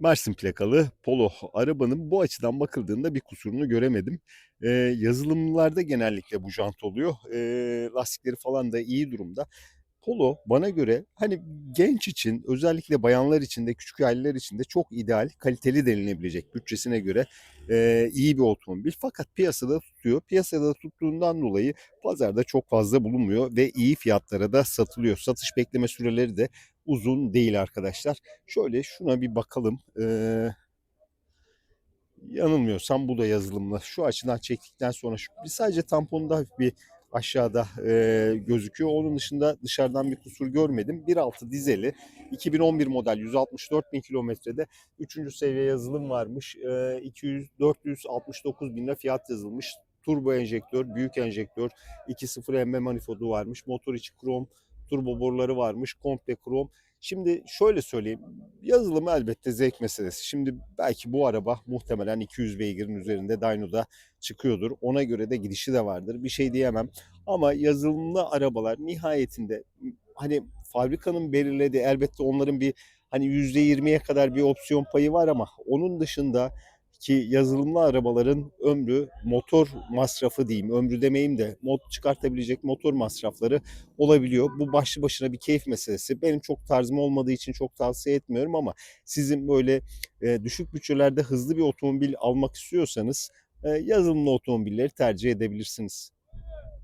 Mersin plakalı Polo arabanın bu açıdan bakıldığında bir kusurunu göremedim. Eee, yazılımlarda genellikle bu jant oluyor. Eee, lastikleri falan da iyi durumda. Polo bana göre hani genç için özellikle bayanlar için de küçük aileler için de çok ideal, kaliteli denilebilecek bütçesine göre eee, iyi bir otomobil. Fakat piyasada tutuyor. Piyasada tuttuğundan dolayı pazarda çok fazla bulunmuyor ve iyi fiyatlara da satılıyor. Satış bekleme süreleri de uzun değil arkadaşlar. Şöyle şuna bir bakalım. Eee, yanılmıyorsam bu da yazılımlı. Şu açıdan çektikten sonra şu, sadece tamponda hafif bir aşağıda eee, gözüküyor. Onun dışında dışarıdan bir kusur görmedim. 1.6 dizeli 2011 model 164 bin kilometrede 3. seviye yazılım varmış. Eee, 200 469 bin fiyat yazılmış. Turbo enjektör, büyük enjektör, 2.0 emme manifoldu varmış. Motor içi krom, turbo boruları varmış. Komple krom. Şimdi şöyle söyleyeyim. Yazılım elbette zevk meselesi. Şimdi belki bu araba muhtemelen 200 beygirin üzerinde dyno'da çıkıyordur. Ona göre de gidişi de vardır. Bir şey diyemem. Ama yazılımlı arabalar nihayetinde hani fabrikanın belirlediği elbette onların bir hani %20'ye kadar bir opsiyon payı var ama onun dışında ki yazılımlı arabaların ömrü motor masrafı diyeyim ömrü demeyeyim de mod çıkartabilecek motor masrafları olabiliyor. Bu başlı başına bir keyif meselesi. Benim çok tarzım olmadığı için çok tavsiye etmiyorum ama sizin böyle e, düşük bütçelerde hızlı bir otomobil almak istiyorsanız e, yazılımlı otomobilleri tercih edebilirsiniz.